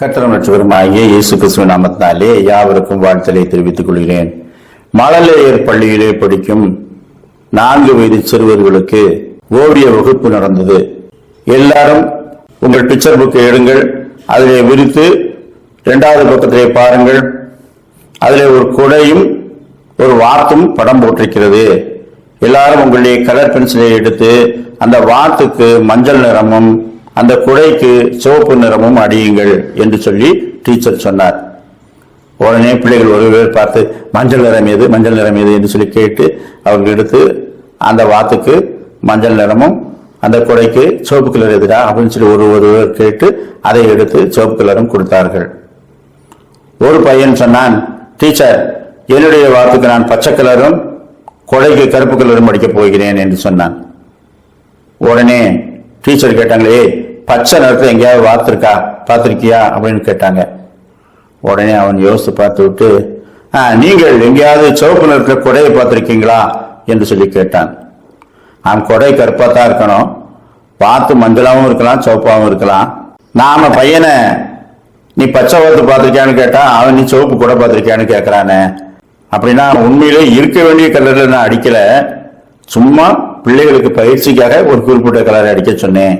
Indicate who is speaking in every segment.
Speaker 1: கர்த்தரும் ரட்சகருமாகிய இயேசு கிறிஸ்துவ நாமத்தினாலே யாவருக்கும் வாழ்த்தலை தெரிவித்துக் கொள்கிறேன். மழலையர் பள்ளியிலே படிக்கும் நான்கு வயது சிறுவர்களுக்கு ஓவிய வகுப்பு நடந்தது. எல்லாரும் உங்கள் பிக்சர் புக்கை எடுங்கள். அதிலே விரித்து இரண்டாவது பக்கத்திலே பாருங்கள். அதிலே ஒரு குடையும் ஒரு வாத்தும் படம் போட்டிருக்கிறது. எல்லாரும் உங்களுடைய கலர் பென்சிலை எடுத்து அந்த வாத்துக்கு மஞ்சள் நிறமும் அந்த குடைக்கு சிவப்பு நிறமும் அடியுங்கள் என்று சொல்லி டீச்சர் சொன்னார். உடனே பிள்ளைகள் ஒரு பேர் பார்த்து மஞ்சள் நிறம் எது? மஞ்சள் நிறம் எது? என்று சொல்லி கேட்டு அவங்க எடுத்து அந்த வாத்துக்கு மஞ்சள் நிறமும் அந்த குடைக்கு சிவப்பு கலர் எதுடா? அப்படின்னு சொல்லி ஒரு ஒருவர் கேட்டு அதை எடுத்து சிவப்பு கலரும் கொடுத்தார்கள். ஒரு பையன் சொன்னான் டீச்சர் என்னுடைய வாத்துக்கு நான் பச்சை கலரும் கொடைக்கு கருப்பு கலரும் அடிக்கப் போகிறேன் என்று சொன்னான். உடனே டீச்சர் கேட்டாங்களே பச்சை நிறத்தை எங்கேயாவது பார்த்துருக்கா பார்த்துருக்கியா? அப்படின்னு கேட்டாங்க. உடனே அவன் யோசித்து பார்த்து விட்டு நீங்கள் எங்கேயாவது சிவப்பு நிறத்தில் கொடையை பார்த்துருக்கீங்களா? என்று சொல்லி கேட்டான். அவன் கொடை கருப்பாக தான் இருக்கணும். வாத்து மஞ்சளாகவும் இருக்கலாம் சிவப்பாகவும் இருக்கலாம். நாம பையனை நீ பச்சை வாத்து பார்த்திருக்கியான்னு கேட்டா அவன் நீ சிவப்பு கூட பார்த்துருக்கியான்னு கேட்குறானே. அப்படின்னா உண்மையிலே இருக்க வேண்டிய கலரில் நான் அடிக்கலை. சும்மா பிள்ளைகளுக்கு பயிற்சிக்காக ஒரு குறிப்பிட்ட கலரை அடிக்க சொன்னேன்.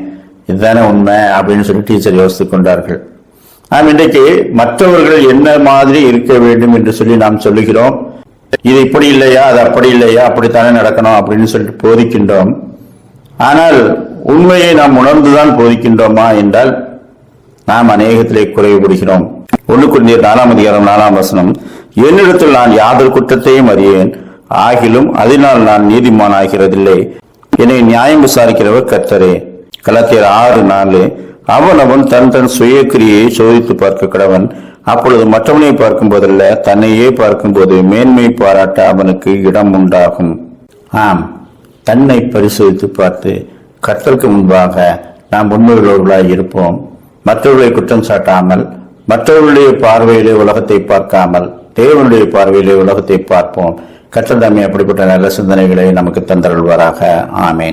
Speaker 1: இதுதானே உண்மை அப்படின்னு சொல்லி டீச்சர் யோசித்துக் கொண்டார்கள். நாம் இன்றைக்கு மற்றவர்கள் என்ன மாதிரி இருக்க வேண்டும் என்று சொல்லி நாம் சொல்லுகிறோம். இது இப்படி இல்லையா அது அப்படி இல்லையா அப்படித்தானே நடக்கணும் அப்படின்னு சொல்லிட்டு போதிக்கின்றோம். ஆனால் உண்மையை நாம் உணர்ந்துதான் போதிக்கின்றோமா என்றால் நாம் அநேகத்திலே குறைவுபடுகிறோம். ஒன்று குழந்தையர் நாலாம் அதிகாரம் நாலாம் வசனம் என்னிடத்தில் நான் யாதொரு குற்றத்தையும் அறியேன் ஆகிலும் அதனால் நான் நீதிமான் ஆகிறதில்லை என்னை நியாயம் விசாரிக்கிறவர் கர்த்தரே. கலாத்தியர் ஆறு நாலு அவன் அவன் தன் தன் சுயக்கிரியை சோதித்து பார்க்க கடவன். அப்பொழுது மற்றவனை பார்க்கும் போதல்ல தன்னையே பார்க்கும்போது மேன்மை பாராட்ட அவனுக்கு இடம் உண்டாகும். ஆம் தன்னை பரிசோதித்து பார்த்து கற்றலுக்கு முன்பாக நாம் உண்மையுள்ளவர்களாய் இருப்போம். மற்றவர்களை குற்றம் சாட்டாமல் மற்றவர்களுடைய பார்வையிலே உலகத்தை பார்க்காமல் தேவனுடைய பார்வையிலே உலகத்தை பார்ப்போம். கற்றல் கற்றதாமே அப்படிப்பட்ட நல்ல சிந்தனைகளை நமக்கு தந்தருள்வாராக. ஆமேன்.